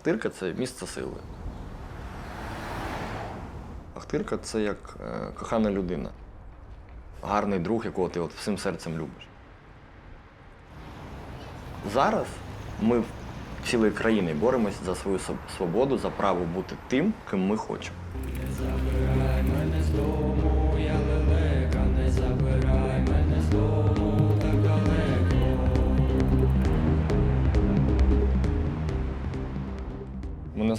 Ахтирка це місце сили. Ахтирка це як е, кохана людина, гарний друг, якого ти от всім серцем любиш. Зараз ми цілою країною боремось за свою свободу, за право бути тим, ким ми хочемо. Мене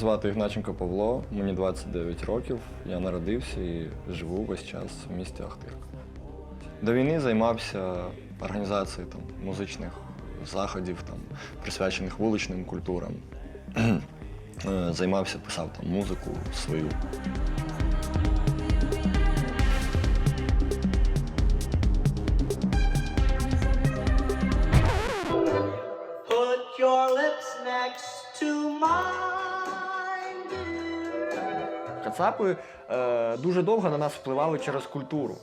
звати Ігначенко Павло, мені 29 років. Я народився і живу весь час в місті Ахтирка. До війни займався організацією там, музичних заходів, там, присвячених вуличним культурам. Е, Займався, писав там музику свою. Кацапи е, дуже довго на нас впливали через культуру.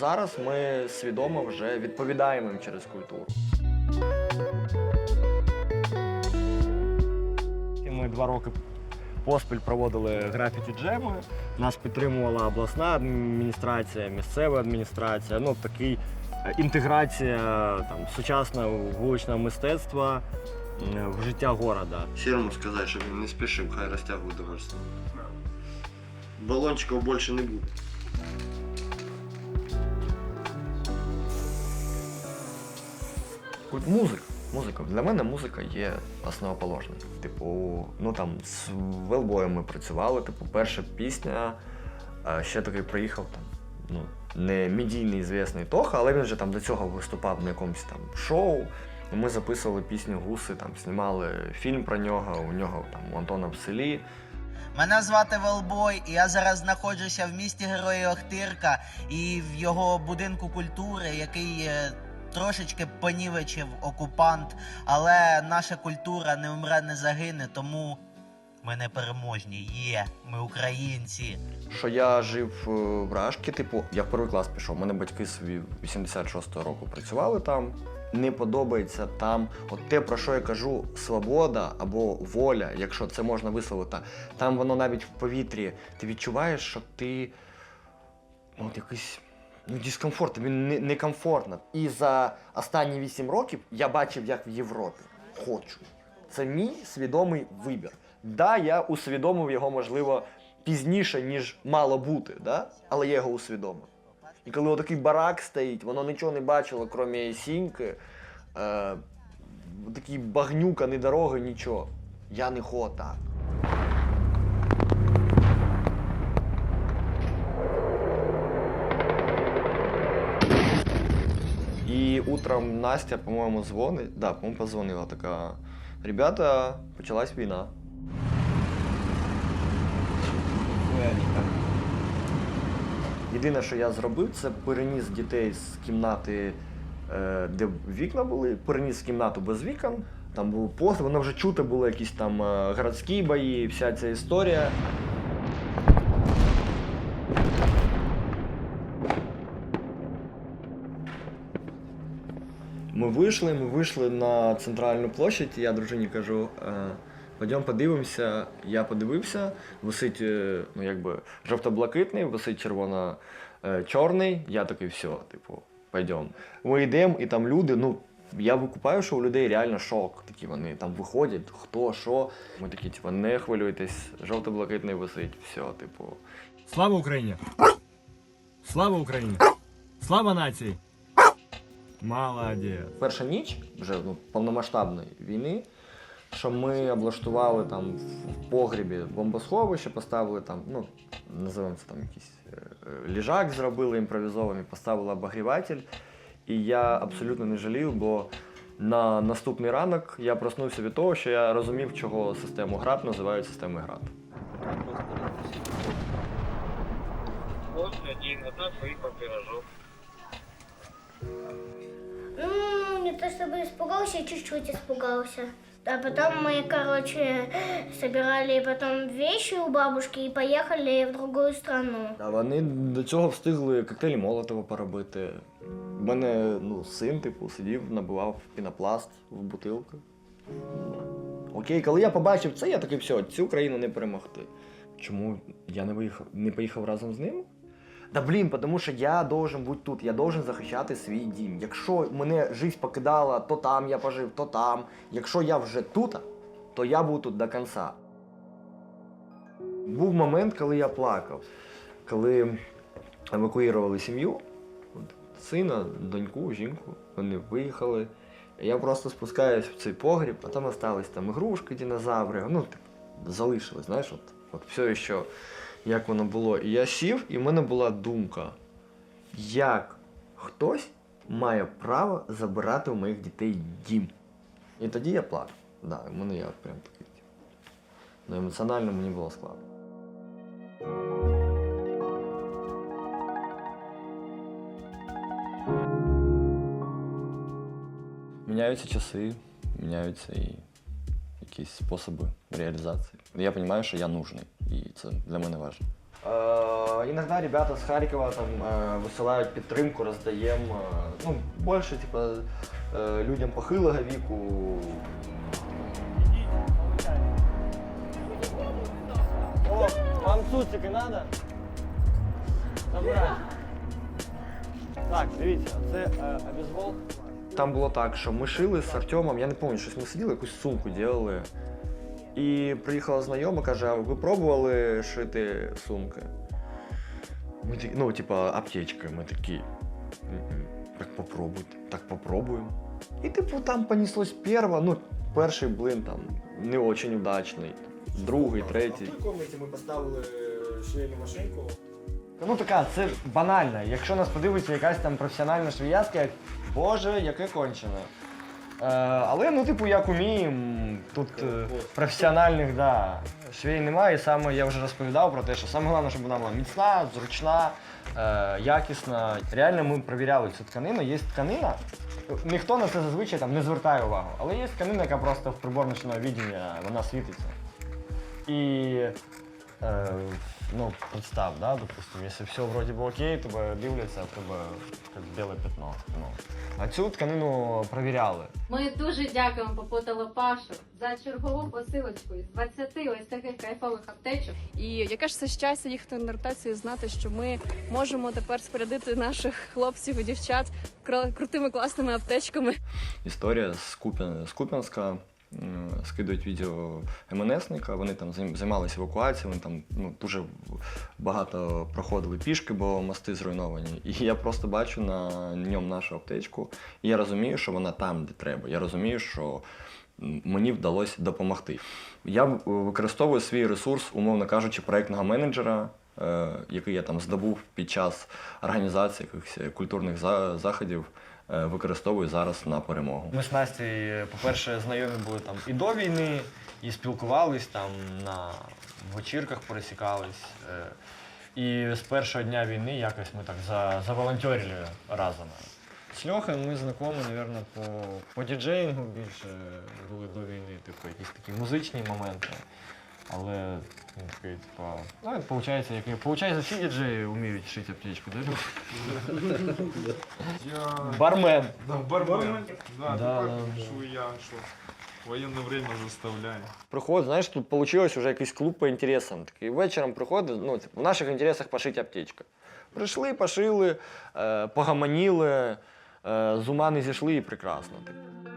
Зараз ми свідомо вже відповідаємо їм через культуру. Ми два роки поспіль проводили графіті джеми. Нас підтримувала обласна адміністрація, місцева адміністрація. Ну, такий е, інтеграція там, сучасного вуличного мистецтва в життя города. Сірому сказати, щоб він не спішив, хай розтягує удовольствие. Балончиків більше не буде. Культ музик. Музика. Для мене музика є основоположною. Типу, ну там з велбоєм ми працювали. Типу, перша пісня. Ще такий приїхав там. Ну, не медійний звісний Тоха, але він же там до цього виступав на якомусь там шоу. Ми записували пісню Гуси, там знімали фільм про нього. У нього там у Антона в селі. Мене звати Велбой, і я зараз знаходжуся в місті Герої Охтирка і в його будинку культури, який е, трошечки понівечив окупант, але наша культура не вмре, не загине, тому ми не переможні. Є, ми українці. Що я жив е, в Рашки, типу, я в перший клас пішов. У мене батьки собі 86-го року працювали там. Не подобається там, от те, про що я кажу, свобода або воля, якщо це можна висловити. Там воно навіть в повітрі. Ти відчуваєш, що ти ну, от якийсь ну, дискомфорт, тобі не- некомфортно. І за останні 8 років я бачив, як в Європі. Хочу. Це мій свідомий вибір. Да, я усвідомив його, можливо, пізніше, ніж мало бути, да? але я його усвідомив. І коли отакий барак стоїть, воно нічого не бачило, крім сіньки, е, такі багнюка, ні дороги, нічого. Я не хо так. І утром Настя, по-моєму, дзвонить. Да, по-моєму, позвонила така. Ребята, почалась війна. Єдине, що я зробив, це переніс дітей з кімнати, е, де вікна були, переніс кімнату без вікон. Там був пост, воно вже чути було якісь там е, городські бої, вся ця історія. Ми вийшли, ми вийшли на центральну площадь, і я дружині кажу, е, пойдемо подивимося. Я подивився, висить е, ну, якби, жовто-блакитний, висить червоно-чорний. Я такий, все, типу, пойдемо. Ми йдемо, і там люди, ну. Я викупаю, що у людей реально шок. Такі вони там виходять, хто, що. Ми такі, типу, не хвилюйтесь, жовто-блакитний висить, все, типу. Слава Україні! Слава Україні! Слава нації! Молодець! перша ніч вже ну, повномасштабної війни, що ми облаштували там в погрібі бомбосховище, поставили там, ну, називаємо це там якийсь е, е, ліжак, зробили імпровізований, поставили обогріватель. І я абсолютно не жалів, бо на наступний ранок я проснувся від того, що я розумів, чого систему ГРАД називають системою ГРАД. Ну, не то чтобы испугался, чуть-чуть испугался. А потом мы, короче, собирали потом вещи у бабушки и поехали в другую страну. А вони до цього встигли коктейлі Молотова поробити. У мене ну, син, типу, сидів, набивав пінопласт в бутилку. Окей, коли я побачив це, я такий, все, цю країну не перемогти. Чому я не виїхав, не поїхав разом з ним? Да блін, тому що я должен бути тут, я должен захищати свій дім. Якщо мене життя покидала, то там я пожив, то там. Якщо я вже тут, то я буду тут до кінця. Був момент, коли я плакав, коли евакуювали сім'ю, сина, доньку, жінку, вони виїхали. Я просто спускаюсь в цей погріб, а там остались там ігрушки, динозаври, ну, типу, залишилось, знаєш, от, от все ще як воно було. І я сів, і в мене була думка, як хтось має право забирати у моїх дітей дім. І тоді я плакав. Да, в мене я прям такий. Ну, емоціонально мені було складно. Міняються часи, міняються і якісь способи реалізації. Я розумію, що я нужний, і це для мене важливо. Э, иногда ребята с Харькова там э, высылают підтримку, роздаємо. Э, ну, більше, типа, э, людям похилого віку. О, вам цуцики надо? Забирай. Так, дивіться, це е, обізвол. Там було так, що ми шили з Артемом, я не пам'ятаю, щось ми сиділи, якусь сумку робили. І приїхала знайома, каже, а ви пробували шити сумки? Ми такі, ну, типа, аптечка, ми такі. Так попробуйте, так попробуємо. І типу там понеслось перше, ну, перший блин там не дуже удачний, другий, третій. В кімнаті ми поставили швейну машинку. Ну така, це банально. Якщо нас подивиться якась там професіональна швіяцька, як Боже, яке кончене. Е, але ну, типу, як уміємо, тут е, професіональних, да, швей немає. І саме я вже розповідав про те, що саме головне, щоб вона була міцна, зручна, е, якісна. Реально ми перевіряли цю тканину. Є тканина. Ніхто на це зазвичай там не звертає увагу, але є тканина, яка просто в приборничного відділення вона світиться. І Е, ну, представ, да, допустим, якщо все вроді би окей, тебе дивляться, а в тебе як біле пятно. Ну. А цю тканину перевіряли. Ми дуже дякуємо Попутало Пашу за чергову посилочку із 20 ось таких кайфових аптечок. І яке ж це щастя їхати на ротацію, знати, що ми можемо тепер спорядити наших хлопців і дівчат крутими класними аптечками. Історія з, Куп'ян, з Куп'янська. М, Скидують відео МНСника, вони там займалися евакуацією, вони там ну, дуже багато проходили пішки, бо мости зруйновані. І я просто бачу на ньому нашу аптечку, і я розумію, що вона там, де треба. Я розумію, що мені вдалося допомогти. Я використовую свій ресурс, умовно кажучи, проєктного менеджера, е, який я там здобув під час організації якихось культурних заходів. Е, Використовую зараз на перемогу. Ми з Настю, по-перше, знайомі були там і до війни, і спілкувались там на вечірках пересікались. е, І з першого дня війни якось ми так за, заволонтерили разом. З Льохою ми знайомі, мабуть, по, по діджеїнгу більше були до війни, типу, якісь такі музичні моменти. Але він такий, типа, ну, як виходить, як виходить, всі діджеї вміють шити аптечку, да? Бармен. Да, бармен. Да, Да, да, я, что в военное время заставляю. Приходить, знаєш, тут вийшло вже якийсь клуб по інтересам. Такий вечором приходить, ну, типу, в наших інтересах пошити аптечка. Прийшли, пошили, е, погаманіли, е, з ума не зійшли і прекрасно. Типу.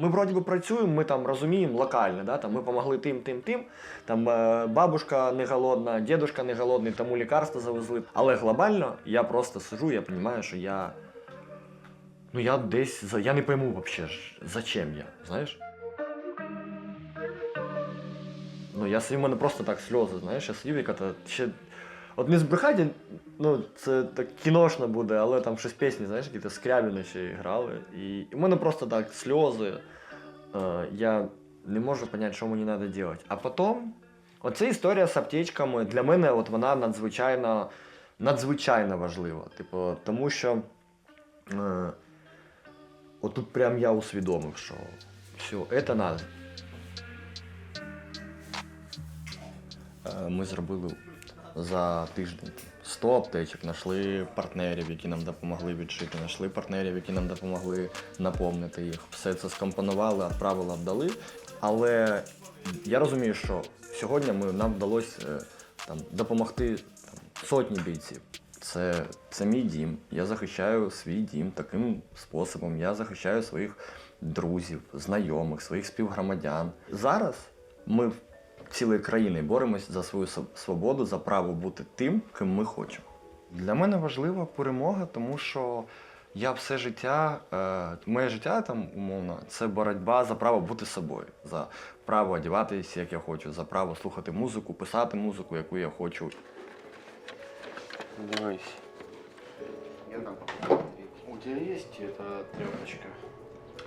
Ми вроді би працюємо, ми там розуміємо локально, да? там, ми допомогли тим, тим, тим. Там е, бабушка не голодна, дідушка не голодний, тому лікарства завезли. Але глобально я просто сижу, я розумію, що я. Ну я десь я не пойму вообще, зачем я, знаєш? Ну, я сидів, у мене просто так сльози, знаєш, я сидів, яка ще. От не збрехати, ну, це так кіношно буде, але там щось пісні, знаєш, які скрябіни ще грали. І, і в мене просто так сльози. Е, я не можу зрозуміти, що мені треба робити. А потім, оця історія з аптечками для мене от вона надзвичайно, надзвичайно важлива. Типу, тому що. Е, Отут прям я усвідомив, що все, це. Е, Ми зробили за тиждень 100 аптечок, знайшли партнерів, які нам допомогли відшити, знайшли партнерів, які нам допомогли наповнити їх. Все це скомпонували, відправили, віддали. Але я розумію, що сьогодні ми, нам вдалося е, там, допомогти там, сотні бійців. Це, це мій дім. Я захищаю свій дім таким способом. Я захищаю своїх друзів, знайомих, своїх співгромадян. Зараз ми цілої країни боремось за свою свободу, за право бути тим, ким ми хочемо. Для мене важлива перемога, тому що я все життя, е, моє життя там умовно, це боротьба за право бути собою, за право одягатися, як я хочу, за право слухати музику, писати музику, яку я хочу. Дивись. У тебя есть эта тряпочка?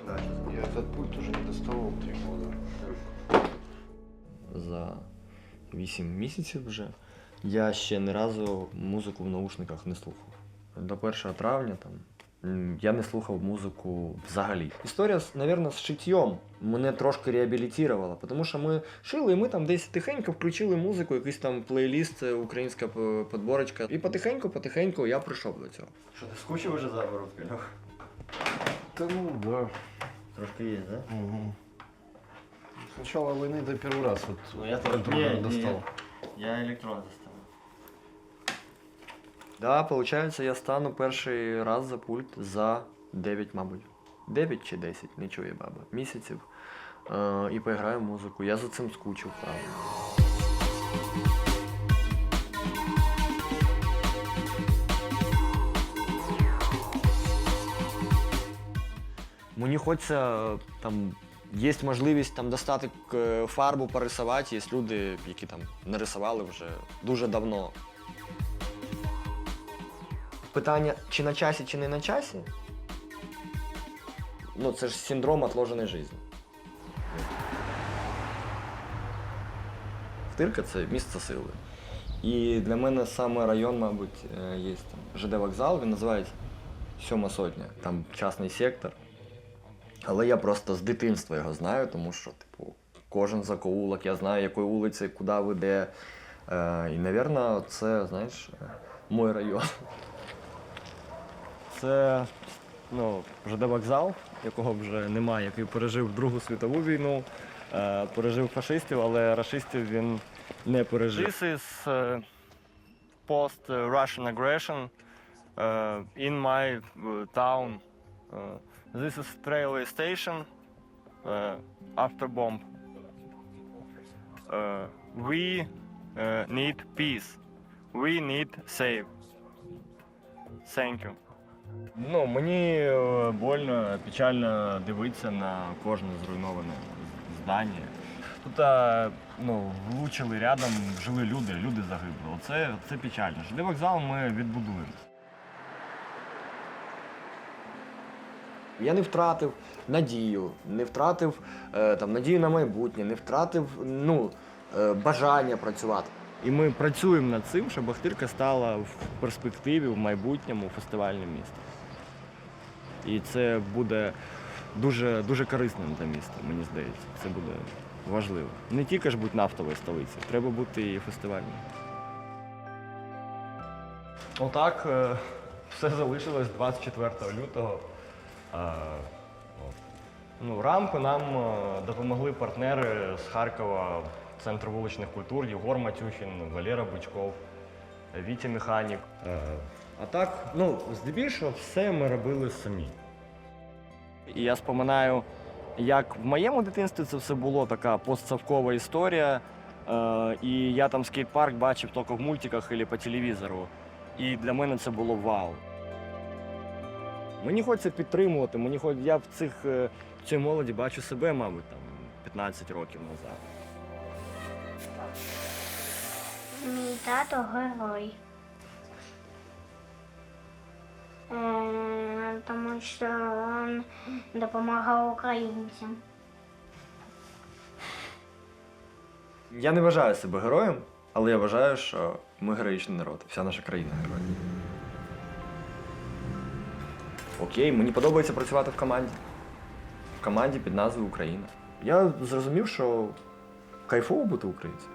Да, сейчас. Я этот пульт уже не доставал три года. За 8 місяців вже. Я ще ні разу музику в наушниках не слухав. До 1 травня там я не слухав музику взагалі. Історія, мабуть, з шиттєм мене трошки реабілітувала, тому що ми шили, і ми там десь тихенько включили музику, якийсь там плейліст, е, українська подборочка. І потихеньку-потихеньку я прийшов до цього. Що ти скучив уже за воробки, Льох? Да ну да. Трошки є, так? Да? Угу. С начала войны до первый раз вот Ну, я контроллер достал. Я електрон заставив. Да, получається, я стану перший раз за пульт за 9, мабуть. 9 чи 10, не чує баба. Місяців. Е, і поіграю музику. Я за цим скучив, правда. Мені хочеться е, там. Є можливість там достати фарбу, порисувати. Є люди, які там не рисували вже дуже давно. Питання, чи на часі, чи не на часі. Ну, це ж синдром отложеної життя. Втирка це місце сили. І для мене саме район, мабуть, е, є там ЖД вокзал, він називається Сьома сотня, там частний сектор. Але я просто з дитинства його знаю, тому що, типу, кожен закоулок, я знаю, якою вулицею, куди веде. Е, і, напевно, це, знаєш, е, мой район. Це ну, ЖД вокзал, якого вже немає, який пережив Другу світову війну, е, пережив фашистів, але рашистів він не пережив. This is uh, post-Russian aggression uh, in my uh, town. This is railway station uh, after bomb. Uh, we uh, need peace. We need save. Thank you. Ну, мені е, больно, печально дивитися на кожне зруйноване здання. Тут е, ну, влучили рядом, жили люди, люди загибли. Оце це печально. Жди вокзал ми відбудуємо. Я не втратив надію, не втратив е, там, надію на майбутнє, не втратив ну, е, бажання працювати. І ми працюємо над цим, щоб Ахтирка стала в перспективі, в майбутньому фестивальним містом. І це буде дуже, дуже корисним для міста, мені здається. Це буде важливо. Не тільки ж бути нафтовою столицею, треба бути і фестивальною. Отак е, все залишилось 24 лютого. Е. Ну, рампи нам е, допомогли партнери з Харкова, Центру вуличних культур, Єгор Матюхін, Валера Бучков, Вітя Механік. Е, А так, ну, здебільшого, все ми робили самі. І я споминаю, як в моєму дитинстві це все було така постсовкова історія. Е, і я там скейт-парк бачив тільки в мультиках або по телевізору. І для мене це було вау. Мені хочеться підтримувати, мені хоч я в цих е, в цій молоді бачу себе, мабуть, там 15 років назад. Мій тато герой. Е, тому що він допомагав українцям. Я не вважаю себе героєм, але я вважаю, що ми героїчний народ, вся наша країна герой. Окей, мені подобається працювати в команді. В команді під назвою Україна. Я зрозумів, що кайфово бути українцем.